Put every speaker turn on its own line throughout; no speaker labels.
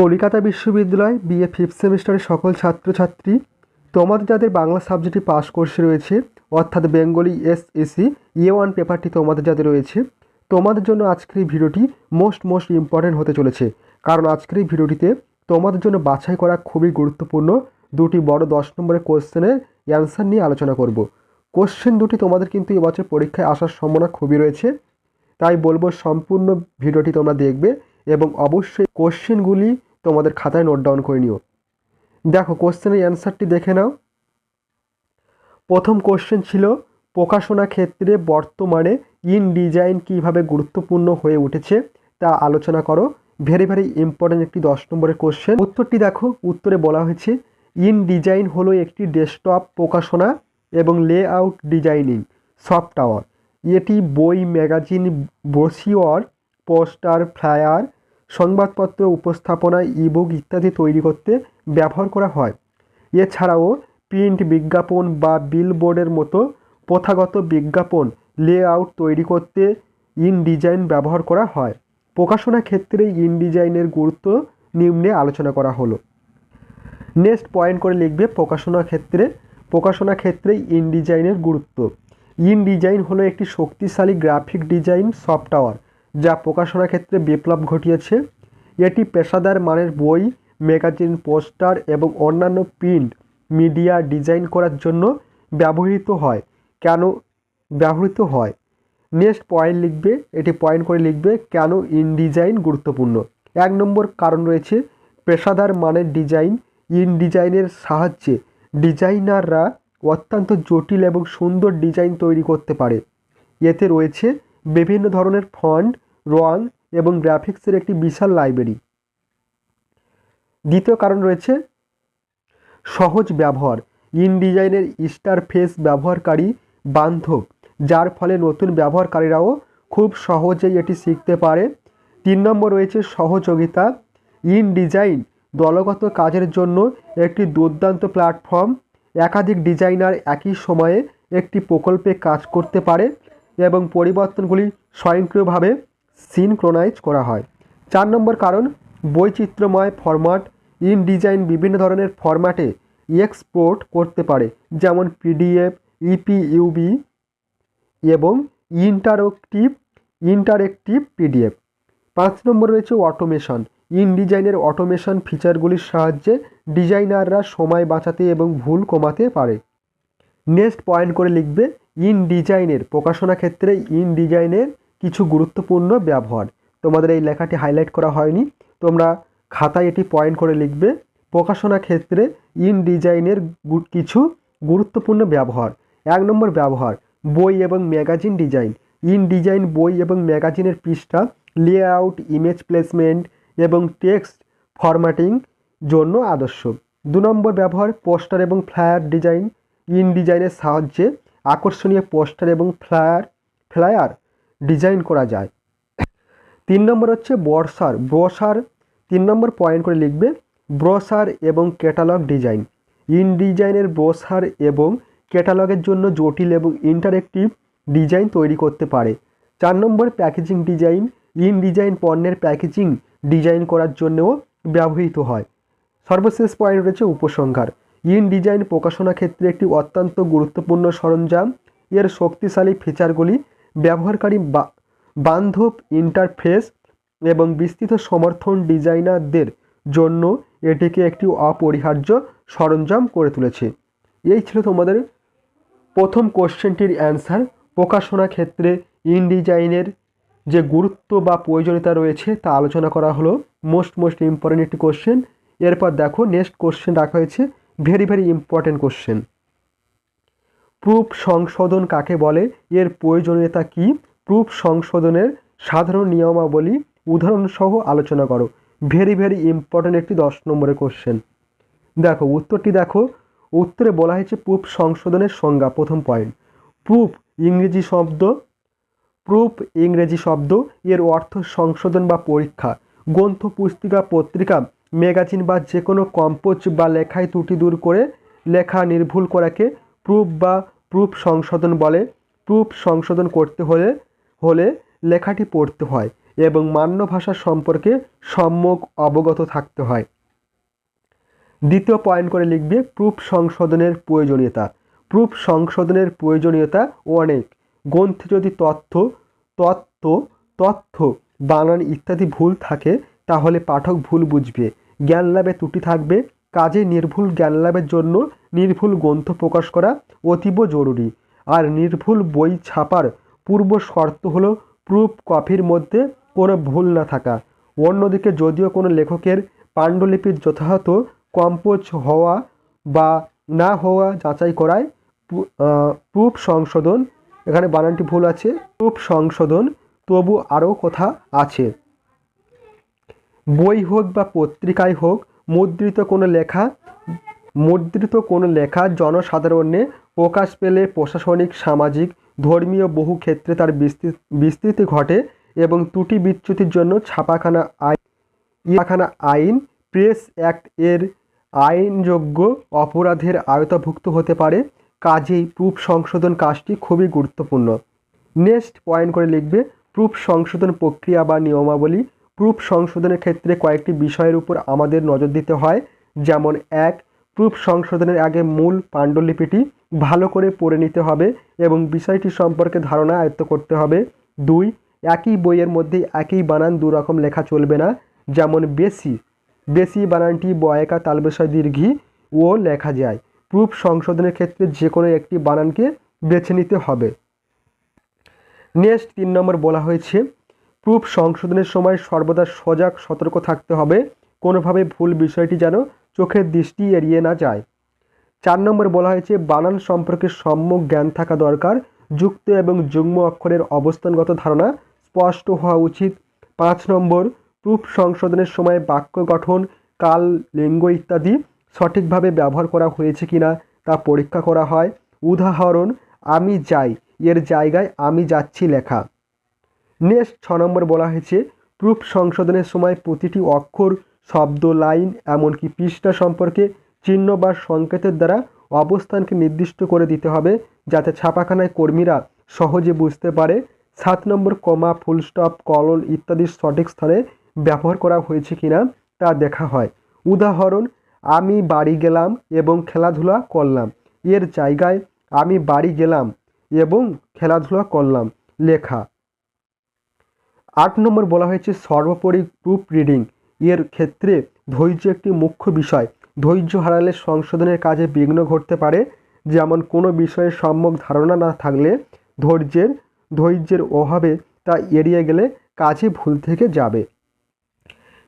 কলকাতা বিশ্ববিদ্যালয় BA fifth সেমিস্টারের সকল ছাত্রছাত্রী, তোমাদের যাদের বাংলা সাবজেক্টে পাস কোর্সে রয়েছে, অর্থাৎ বেঙ্গলি এস এসি ইয়ে ওয়ান পেপারটি তোমাদের যাদের রয়েছে, তোমাদের জন্য আজকের এই ভিডিওটি মোস্ট মোস্ট ইম্পর্ট্যান্ট হতে চলেছে। কারণ আজকের এই ভিডিওটিতে তোমাদের জন্য বাছাই করা খুবই গুরুত্বপূর্ণ দুটি বড় দশ নম্বরের কোশ্চেনের অ্যান্সার নিয়ে আলোচনা করব। কোশ্চেন দুটি তোমাদের কিন্তু এবছর পরীক্ষায় আসার সম্ভাবনা খুবই রয়েছে, তাই বলব সম্পূর্ণ ভিডিওটি তোমরা দেখবে এবং অবশ্যই কোশ্চেনগুলি তোমাদের খাতায় নোট ডাউন করে নিও। দেখো কোশ্চেনের অ্যান্সারটি দেখে নাও। প্রথম কোশ্চেন ছিল, প্রকাশনা ক্ষেত্রে বর্তমানে ইন ডিজাইন কীভাবে গুরুত্বপূর্ণ হয়ে উঠেছে তা আলোচনা করো। ভেরি ভেরি ইম্পর্ট্যান্ট একটি দশ নম্বরের কোশ্চেন উত্তরটি দেখো, উত্তরে বলা হয়েছে ইন ডিজাইন হলো একটি ডেস্কটপ প্রকাশনা এবং লেআউট ডিজাইনিং সফটওয়্যার এটি বই ম্যাগাজিন ব্রোশিওর পোস্টার ফ্লায়ার সংবাদপত্র, উপস্থাপনা ইবুক ইত্যাদি তৈরি করতে ব্যবহার করা হয়। এছাড়াও প্রিন্ট বিজ্ঞাপন বা বিলবোর্ডের মতো প্রথাগত বিজ্ঞাপন লেআউট তৈরি করতে ইন ডিজাইন ব্যবহার করা হয়। প্রকাশনা ক্ষেত্রে ইন ডিজাইনের গুরুত্ব নিম্নে আলোচনা করা হলো। নেক্সট পয়েন্ট করে লিখবে প্রকাশনা ক্ষেত্রে। প্রকাশনা ক্ষেত্রে ইন ডিজাইনের গুরুত্ব। ইন ডিজাইন হলো একটি শক্তিশালী গ্রাফিক ডিজাইন সফটওয়্যার যা প্রকাশনা ক্ষেত্রে বিপ্লব ঘটিয়েছে। এটি পেশাদার মানের বই, ম্যাগাজিন, পোস্টার এবং অন্যান্য প্রিন্ট মিডিয়া ডিজাইন করার জন্য ব্যবহৃত হয়। কেন ব্যবহৃত হয়? নেক্সট পয়েন্ট লিখবে, এটি পয়েন্ট করে লিখবে, কেন ইন ডিজাইন গুরুত্বপূর্ণ? এক নম্বর কারণ রয়েছে পেশাদার মানের ডিজাইন। ইন ডিজাইনের সাহায্যে ডিজাইনাররা অত্যন্ত জটিল এবং সুন্দর ডিজাইন তৈরি করতে পারে। এতে রয়েছে বিভিন্ন ধরনের ফন্ট রং এবং গ্রাফিক্সের একটি বিশাল লাইব্রেরি। দ্বিতীয় কারণ রয়েছে সহজ ব্যবহার। ইন ডিজাইনের স্টার ফেস ব্যবহারকারী বান্ধব যার ফলে নতুন ব্যবহারকারীরাও খুব সহজেই এটি শিখতে পারে। তিন নম্বর রয়েছে সহযোগিতা। ইন ডিজাইন দলগত কাজের জন্য একটি দুর্দান্ত প্ল্যাটফর্ম। একাধিক ডিজাইনার একই সময়ে একটি প্রকল্পে কাজ করতে পারে এবং পরিবর্তনগুলি স্বয়ংক্রিয়ভাবে সিনক্রোনাইজ করা হয়। চার নম্বর কারণ, বৈচিত্র্যময় ফরম্যাট ইন ডিজাইন বিভিন্ন ধরনের ফরম্যাটে এক্সপোর্ট করতে পারে, যেমন পিডিএফ, ইপিইউবি এবং ইন্টারেক্টিভ ইন্টারেক্টিভ পিডিএফ। পাঁচ নম্বর রয়েছে অটোমেশন ইন ডিজাইনের অটোমেশন ফিচারগুলির সাহায্যে ডিজাইনাররা সময় বাঁচাতে এবং ভুল কমাতে পারে। নেক্সট পয়েন্ট করে লিখবে ইন ডিজাইনের প্রকাশনা ক্ষেত্রে ইন ডিজাইনের কিছু গুরুত্বপূর্ণ ব্যবহার। তোমাদের এই লেখাটি হাইলাইট করা হয়নি। তোমরা খাতায় এটি পয়েন্ট করে লিখবে। প্রকাশনা ক্ষেত্রে ইন ডিজাইনের কিছু গুরুত্বপূর্ণ ব্যবহার। এক নম্বর ব্যবহার, বই এবং ম্যাগাজিন ডিজাইন ইন ডিজাইন বই এবং ম্যাগাজিনের পৃষ্ঠা লেআউট ইমেজ প্লেসমেন্ট এবং টেক্সট ফরম্যাটিং জন্য আদর্শ। দু নম্বর ব্যবহার পোস্টার এবং ফ্লায়ার ডিজাইন ইন ডিজাইনের সাহায্যে আকর্ষণীয় পোস্টার এবং ফ্লায়ার ফ্লায়ার ডিজাইন করা যায়। তিন নম্বর হচ্ছে বর্ষার ব্রসার তিন নম্বর পয়েন্ট করে লিখবে, ব্রসার এবং ক্যাটালগ ডিজাইন ইন ডিজাইনের ব্রসার এবং ক্যাটালগের জন্য জটিল এবং ইন্টারেক্টিভ ডিজাইন তৈরি করতে পারে। চার নম্বর প্যাকেজিং ডিজাইন ইন ডিজাইন পণ্যের প্যাকেজিং ডিজাইন করার জন্যও ব্যবহৃত হয়। সর্বশেষ পয়েন্ট রয়েছে উপসংহার। ইন ডিজাইন প্রকাশনা ক্ষেত্রে একটি অত্যন্ত গুরুত্বপূর্ণ সরঞ্জাম। এর শক্তিশালী ফিচারগুলি ব্যবহারকারী বান্ধব ইন্টারফেস এবং বিস্তৃত সমর্থন ডিজাইনারদের জন্য এটিকে একটি অপরিহার্য সরঞ্জাম করে তুলেছে। এই ছিল তোমাদের প্রথম কোশ্চেনটির অ্যান্সার। প্রকাশনা ক্ষেত্রে ইন ডিজাইনের যে গুরুত্ব বা প্রয়োজনীয়তা রয়েছে তা আলোচনা করা হলো। মোস্ট মোস্ট ইম্পর্টেন্ট একটি কোশ্চেন। এরপর দেখো নেক্সট কোশ্চেন রাখা হয়েছে। Very very important question proof সংশোধন কাকে বলে? এর প্রয়োজনীয়তা কী? প্রুফ সংশোধনের সাধারণ নিয়মাবলী উদাহরণসহ আলোচনা করো। ভেরি ভেরি ইম্পর্টেন্ট একটি দশ নম্বরের কোশ্চেন দেখো, উত্তরটি দেখো। উত্তরে বলা হয়েছে প্রুফ সংশোধনের সংজ্ঞা, প্রথম পয়েন্ট প্রুফ ইংরেজি শব্দ, প্রুফ ইংরেজি শব্দ, এর অর্থ সংশোধন বা পরীক্ষা। গ্রন্থ, পুস্তিকা, পত্রিকা, ম্যাগাজিন বা যে কোনো কম্পোজ বা লেখায় ত্রুটি দূর করে লেখা নির্ভুল করাকে প্রুফ বা প্রুফ সংশোধন বলে। প্রুফ সংশোধন করতে হলে হলে লেখাটি পড়তে হয় এবং মান্য ভাষা সম্পর্কে সম্যক অবগত থাকতে হয়। দ্বিতীয় পয়েন্ট করে লিখবে, প্রুফ সংশোধনের প্রয়োজনীয়তা। প্রুফ সংশোধনের প্রয়োজনীয়তা অনেক। গ্রন্থে যদি তথ্য, তত্ত্ব, তথ্য, বানান ইত্যাদি ভুল থাকে, তাহলে পাঠক ভুল বুঝবে। জ্ঞান লাভে ত্রুটি থাকবে। কাজে নির্ভুল জ্ঞান লাভের জন্য নির্ভুল গ্রন্থ প্রকাশ করা অতীব জরুরি। আর নির্ভুল বই ছাপার পূর্ব শর্ত হলো প্রুফ কপির মধ্যে কোনো ভুল না থাকা। অন্যদিকে যদিও কোনো লেখকের পাণ্ডুলিপির যথাযথ কম্পোজ হওয়া বা না হওয়া যাচাই করায় প্রুফ সংশোধন, এখানে বানানটি ভুল আছে, প্রুফ সংশোধন তবু আরও কথা আছে। বই হোক বা পত্রিকায় হোক, মুদ্রিত কোনো লেখা মুদ্রিত কোনো লেখা জনসাধারণে প্রকাশ পেলে প্রশাসনিক, সামাজিক, ধর্মীয় বহু ক্ষেত্রে তার বিস্তৃতি ঘটে এবং ত্রুটি বিচ্যুতির জন্য ছাপাখানা আইন ছাপাখানা আইন, প্রেস অ্যাক্ট এর আইনযোগ্য অপরাধের আওতাভুক্ত হতে পারে। কাজেই প্রুফ সংশোধন কাজটি খুবই গুরুত্বপূর্ণ। নেক্সট পয়েন্ট করে লিখবে, প্রুফ সংশোধন প্রক্রিয়া বা নিয়মাবলী। প্রুফ সংশোধনের ক্ষেত্রে কয়েকটি বিষয়ের উপর আমাদের নজর দিতে হয়। যেমন এক প্রুফ সংশোধনের আগে মূল পাণ্ডুলিপিটি ভালো করে পড়ে নিতে হবে এবং বিষয়টি সম্পর্কে ধারণা আয়ত্ত করতে হবে। দুই, একই বইয়ের মধ্যে একই বানান দু রকম লেখা চলবে না, যেমন বেশি। বেশি বানানটি বয়কা তালবেশয় দীর্ঘি ও লেখা যায়। প্রুফ সংশোধনের ক্ষেত্রে যে কোনো একটি বানানকে বেছে নিতে হবে। নেক্সট তিন নম্বর বলা হয়েছে, প্রুফ সংশোধনের সময় সর্বদা সজাগ সতর্ক থাকতে হবে। কোনোভাবে ভুল বিষয়টি যেন চোখের দৃষ্টি এড়িয়ে না যায়। চার নম্বর বলা হয়েছে, বানান সম্পর্কে সম্যক জ্ঞান থাকা দরকার। যুক্ত এবং যুগ্ম অক্ষরের অবস্থানগত ধারণা স্পষ্ট হওয়া উচিত। পাঁচ নম্বর, প্রুফ সংশোধনের সময় বাক্য গঠন, কাল, লিঙ্গ ইত্যাদি সঠিকভাবে ব্যবহার করা হয়েছে কিনা তা পরীক্ষা করা হয়। উদাহরণ, আমি যাই, এর জায়গায় আমি যাচ্ছি লেখা। নেক্সট, ছ নম্বর বলা হয়েছে প্রুফ সংশোধনের সময় প্রতিটি অক্ষর, শব্দ, লাইন, এমনকি পৃষ্ঠা সম্পর্কে চিহ্ন বা সংকেতের দ্বারা অবস্থানকে নির্দিষ্ট করে দিতে হবে যাতে ছাপাখানায় কর্মীরা সহজে বুঝতে পারে সাত নম্বর কমা, ফুল স্টপ, কলন ইত্যাদি সঠিক স্থানে ব্যবহার করা হয়েছে কিনা তা দেখা হয়। উদাহরণ, আমি বাড়ি গেলাম এবং খেলাধুলা করলাম। এর জায়গায়, আমি বাড়ি গেলাম এবং খেলাধুলা করলাম। লেখা আট নম্বর বলা হয়েছে সর্বোপরি প্রুফ রিডিং এর ক্ষেত্রে ধৈর্য একটি মুখ্য বিষয়। ধৈর্য হারালে সংশোধনের কাজে বিঘ্ন ঘটতে পারে, যেমন কোনো বিষয়ে সম্যক ধারণা না থাকলে ধৈর্যের ধৈর্যের অভাবে তা এড়িয়ে গেলে কাজে ভুল থেকে যাবে।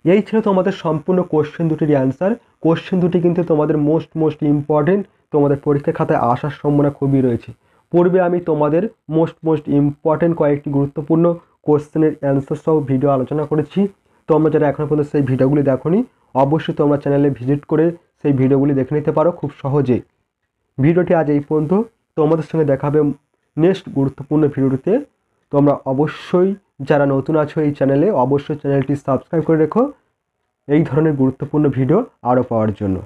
এই ছিল তোমাদের সম্পূর্ণ কোশ্চেন দুটির অ্যান্সার কোশ্চেন দুটি কিন্তু তোমাদের মোস্ট মোস্ট ইম্পর্টেন্ট তোমাদের পরীক্ষা খাতায় আসার সম্ভাবনা খুবই রয়েছে। পূর্বে আমি তোমাদের মোস্ট মোস্ট ইম্পর্টেন্ট কয়েকটি গুরুত্বপূর্ণ কোশ্চেনের অ্যান্সার সহ ভিডিও আলোচনা করেছি। তোমরা যারা এখনও পর্যন্ত সেই ভিডিওগুলি দেখোনি, অবশ্যই তোমরা চ্যানেলে ভিজিট করে সেই ভিডিওগুলি দেখে নিতে পারো খুব সহজেই ভিডিওটি আজ এই পর্যন্ত। তোমাদের সঙ্গে দেখা হবে নেক্সট গুরুত্বপূর্ণ ভিডিওটিতে তোমরা অবশ্যই যারা নতুন আছো এই চ্যানেলে অবশ্যই চ্যানেলটি সাবস্ক্রাইব করে রেখো। এই ধরনের গুরুত্বপূর্ণ ভিডিও আরও পাওয়ার জন্য।